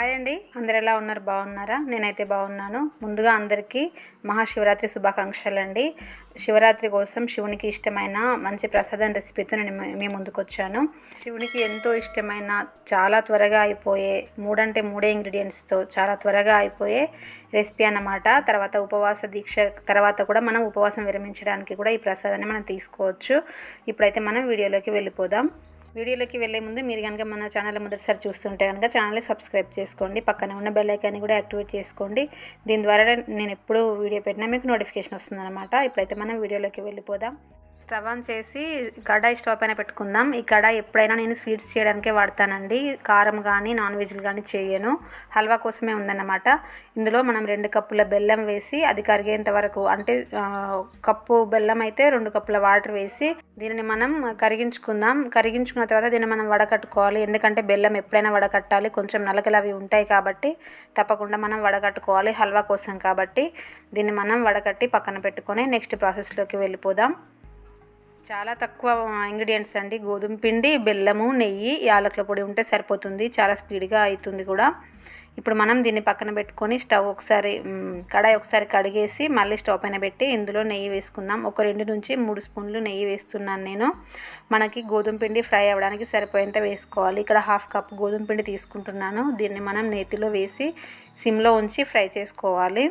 Hi అండి. అందరు ఎలా ఉన్నారు? బాగున్నారా? నేనైతే బాగున్నాను. ముందుగా అందరికీ మహాశివరాత్రి శుభాకాంక్షలు అండి శివరాత్రి కోసం శివునికి ఇష్టమైన మంచి ప్రసాదం రెసిపీతో నేను మీ ముందుకు వచ్చాను శివునికి ఎంతో ఇష్టమైన చాలా త్వరగా అయిపోయే మూడంటే మూడే ఇంగ్రీడియంట్స్తో చాలా త్వరగా అయిపోయే రెసిపీ అన్నమాట. తర్వాత ఉపవాస దీక్ష తర్వాత కూడా మనం ఉపవాసం విరమించడానికి కూడా ఈ ప్రసాదాన్ని మనం తీసుకోవచ్చు. ఇప్పుడైతే మనం వీడియోలోకి వెళ్ళిపోదాం. వీడియోలోకి వెళ్ళే ముందు మీరు కనుక మన ఛానల్ మొదటిసారి చూస్తుంటే కనుక ఛానల్ని సబ్స్క్రైబ్ చేసుకోండి. పక్కన ఉన్న బెల్ ఐకాన్ని కూడా యాక్టివేట్ చేసుకోండి. దీని ద్వారా నేను ఎప్పుడు వీడియో పెట్టినా మీకు నోటిఫికేషన్ వస్తుంది అనమాట ఇప్పుడైతే మనం వీడియోలోకి వెళ్ళిపోదాం. స్టవ్ ఆన్ చేసి కడాయి స్టవ్ పైన పెట్టుకుందాం. ఈ కడాయి ఎప్పుడైనా నేను స్వీట్స్ చేయడానికే వాడతానండి. కారం కానీ నాన్ వెజ్లు కానీ చేయను. హల్వా కోసమే ఉందన్నమాట. ఇందులో మనం రెండు కప్పుల బెల్లం వేసి అది కరిగేంత వరకు అంటే కప్పు బెల్లం అయితే రెండు కప్పుల వాటర్ వేసి దీనిని మనం కరిగించుకుందాం. కరిగించుకున్న తర్వాత దీన్ని మనం వడకట్టుకోవాలి. ఎందుకంటే బెల్లం ఎప్పుడైనా వడకట్టాలి. కొంచెం నలకలు అవి ఉంటాయి కాబట్టి తప్పకుండా మనం వడకట్టుకోవాలి హల్వా కోసం కాబట్టి. దీన్ని మనం వడకట్టి పక్కన పెట్టుకొని నెక్స్ట్ ప్రాసెస్లోకి వెళ్ళిపోదాం. చాలా తక్కువ ఇంగ్రీడియంట్స్ అండి. గోధుమ పిండి బెల్లము నెయ్యి యాలకుల పొడి ఉంటే సరిపోతుంది. చాలా స్పీడ్గా అవుతుంది కూడా. ఇప్పుడు మనం దీన్ని పక్కన పెట్టుకొని స్టవ్ ఒకసారి కడాయి ఒకసారి కడిగేసి మళ్ళీ స్టవ్ పైన పెట్టి ఇందులో నెయ్యి వేసుకుందాం. ఒక రెండు నుంచి మూడు స్పూన్లు నెయ్యి వేస్తున్నాను నేను. మనకి గోధుమ పిండి ఫ్రై అవ్వడానికి సరిపోయేంత వేసుకోవాలి. ఇక్కడ హాఫ్ కప్ గోధుమ పిండి తీసుకుంటున్నాను. దీన్ని మనం నేతిలో వేసి సిమ్లో ఉంచి ఫ్రై చేసుకోవాలి.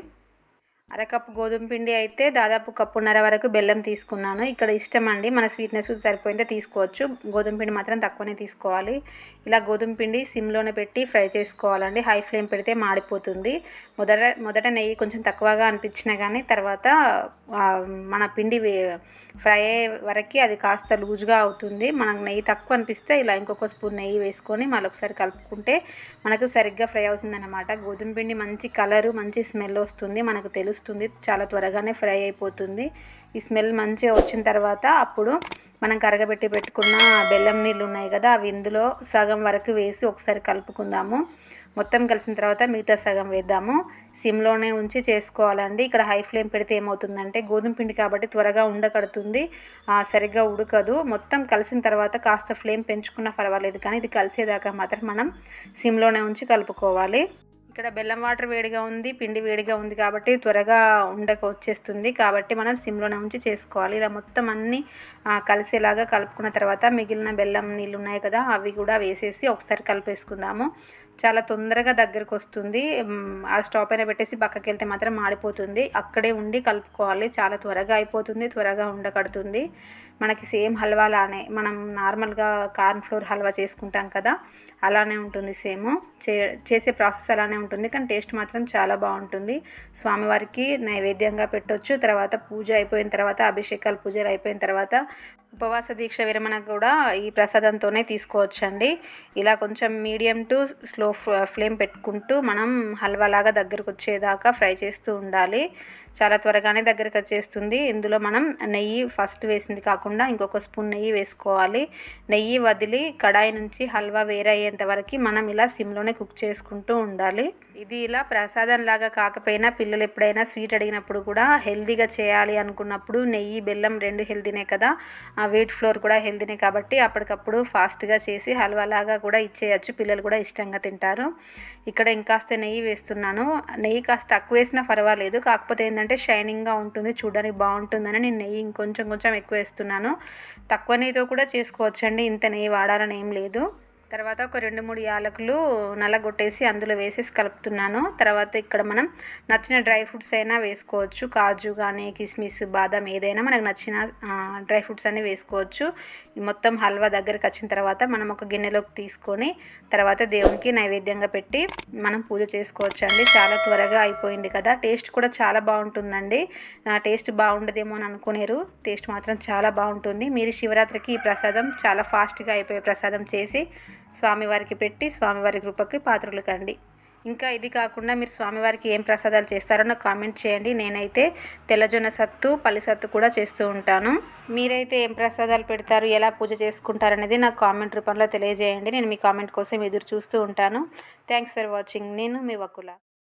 అరకప్పు గోధుమ పిండి అయితే దాదాపు కప్పున్నర వరకు బెల్లం తీసుకున్నాను. ఇక్కడ ఇష్టం అండి. మన స్వీట్నెస్ సరిపోయిందే తీసుకోవచ్చు. గోధుమ పిండి మాత్రం తక్కువనే తీసుకోవాలి. ఇలా గోధుమ పిండి సిమ్లోనే పెట్టి ఫ్రై చేసుకోవాలండి. హై ఫ్లేమ్ పెడితే మాడిపోతుంది. మొదట మొదట నెయ్యి కొంచెం తక్కువగా అనిపించినా కానీ తర్వాత మన పిండి ఫ్రై అయ్యే వరకు అది కాస్త లూజ్గా అవుతుంది. మనకు నెయ్యి తక్కువ అనిపిస్తే ఇలా ఇంకొక స్పూన్ నెయ్యి వేసుకొని మళ్ళీ ఒకసారి కలుపుకుంటే మనకు సరిగ్గా ఫ్రై అవుతుందన్నమాట. గోధుమ పిండి మంచి కలరు మంచి స్మెల్ వస్తుంది. మనకు తెలుస్తుంది చాలా త్వరగానే ఫ్రై అయిపోతుంది. ఈ స్మెల్ మంచిగా వచ్చిన తర్వాత అప్పుడు మనం కరగబెట్టి పెట్టుకున్న బెల్లం నీళ్ళు ఉన్నాయి కదా అవి ఇందులో సగం వరకు వేసి ఒకసారి కలుపుకుందాము. మొత్తం కలిసిన తర్వాత మిగతా సగం వేద్దాము. సిమ్లోనే ఉంచి చేసుకోవాలండి. ఇక్కడ హై ఫ్లేమ్ పెడితే ఏమవుతుందంటే గోధుమ పిండి కాబట్టి త్వరగా ఉండకడుతుంది సరిగ్గా ఉడకదు. మొత్తం కలిసిన తర్వాత కాస్త ఫ్లేమ్ పెంచుకున్నా పర్వాలేదు కానీ ఇది కలిసేదాకా మాత్రం మనం సిమ్లోనే ఉంచి కలుపుకోవాలి. ఇక్కడ బెల్లం వాటర్ వేడిగా ఉంది పిండి వేడిగా ఉంది కాబట్టి త్వరగా ఉండక వచ్చేస్తుంది. కాబట్టి మనం సిమ్లోనే ఉంచి చేసుకోవాలి. ఇలా మొత్తం అన్నీ కలిసేలాగా కలుపుకున్న తర్వాత మిగిలిన బెల్లం నీళ్ళు ఉన్నాయి కదా అవి కూడా వేసేసి ఒకసారి కలిపేసుకుందాము. చాలా తొందరగా దగ్గరకు వస్తుంది ఆ స్టాప్ అయినా పెట్టేసి పక్కకి వెళ్తే మాత్రం మాడిపోతుంది. అక్కడే ఉండి కలుపుకోవాలి. చాలా త్వరగా అయిపోతుంది. త్వరగా ఉండకడుతుంది. మనకి సేమ్ హల్వా లానే మనం నార్మల్గా కార్న్ ఫ్లోర్ హల్వా చేసుకుంటాం కదా అలానే ఉంటుంది సేమ్. చే చేసే ప్రాసెస్ అలానే ఉంటుంది. కానీ టేస్ట్ మాత్రం చాలా బాగుంటుంది. స్వామివారికి నైవేద్యంగా పెట్టొచ్చు. తర్వాత పూజ అయిపోయిన తర్వాత అభిషేకాలు పూజలు అయిపోయిన తర్వాత ఉపవాస దీక్ష విరమణ కూడా ఈ ప్రసాదంతోనే తీసుకోవచ్చండి. ఇలా కొంచెం మీడియం టు స్లో ఫ్లేమ్ పెట్టుకుంటూ మనం హల్వా లాగా దగ్గరకు వచ్చేదాకా ఫ్రై చేస్తూ ఉండాలి. చాలా త్వరగానే దగ్గరకు వచ్చేస్తుంది ఇందులో మనం నెయ్యి ఫస్ట్ వేసింది కాకుండా ఇంకొక స్పూన్ నెయ్యి వేసుకోవాలి. నెయ్యి వదిలి కడాయి నుంచి హల్వా వేరయ్యేంత వరకు మనం ఇలా సిమ్లోనే కుక్ చేసుకుంటూ ఉండాలి. ఇది ఇలా ప్రసాదం లాగా కాకపోయినా పిల్లలు ఎప్పుడైనా స్వీట్ అడిగినప్పుడు కూడా హెల్దీగా చేయాలి అనుకున్నప్పుడు నెయ్యి బెల్లం రెండు హెల్దీనే కదా. ఆ వీట్ ఫ్లోర్ కూడా హెల్దీనే కాబట్టి అప్పటికప్పుడు ఫాస్ట్గా చేసి హల్వా లాగా కూడా ఇచ్చేయచ్చు. పిల్లలు కూడా ఇష్టంగా తింటారు. ఇక్కడ ఇంకాస్త నెయ్యి వేస్తున్నాను. నెయ్యి కాస్త తక్కువ వేసినా పర్వాలేదు. కాకపోతే ఏంటంటే షైనింగ్గా ఉంటుంది. చూడడానికి బాగుంటుందని నేను నెయ్యి ఇంకొంచెం కొంచెం ఎక్కువ వేస్తున్నాను. తక్కువ నెయ్యితో కూడా చేసుకోవచ్చండి. ఇంత నెయ్యి వాడాలని ఏం లేదు. తర్వాత ఒక రెండు మూడు యాలకులు నల్లగొట్టేసి అందులో వేసేసి కలుపుతున్నాను. తర్వాత ఇక్కడ మనం నచ్చిన డ్రై ఫ్రూట్స్ అయినా వేసుకోవచ్చు. కాజు కానీ కిస్మిస్ బాదం ఏదైనా మనకు నచ్చిన డ్రై ఫ్రూట్స్ అన్నీ వేసుకోవచ్చు. మొత్తం హల్వా దగ్గరికి వచ్చిన తర్వాత మనం ఒక గిన్నెలోకి తీసుకొని తర్వాత దేవునికి నైవేద్యంగా పెట్టి మనం పూజ చేసుకోవచ్చు అండి. చాలా త్వరగా అయిపోయింది కదా. టేస్ట్ కూడా చాలా బాగుంటుందండి. టేస్ట్ బాగుండదేమో అని అనుకునేరు టేస్ట్ మాత్రం చాలా బాగుంటుంది. మీరు శివరాత్రికి ఈ ప్రసాదం చాలా ఫాస్ట్గా అయిపోయే ప్రసాదం చేసి స్వామివారికి పెట్టి స్వామివారి కృపకి పాత్రలు కండి. ఇంకా ఇది కాకుండా మీరు స్వామివారికి ఏం ప్రసాదాలు చేస్తారో నాకు కామెంట్ చేయండి. నేనైతే తెల్లజొన్న సత్తు పల్లి సత్తు కూడా చేస్తూ ఉంటాను. మీరైతే ఏం ప్రసాదాలు పెడతారు ఎలా పూజ చేసుకుంటారు అనేది నాకు కామెంట్ రూపంలో తెలియజేయండి. నేను మీ కామెంట్ కోసం ఎదురు చూస్తూ ఉంటాను. Thanks for watching. నేను మీ వకుల.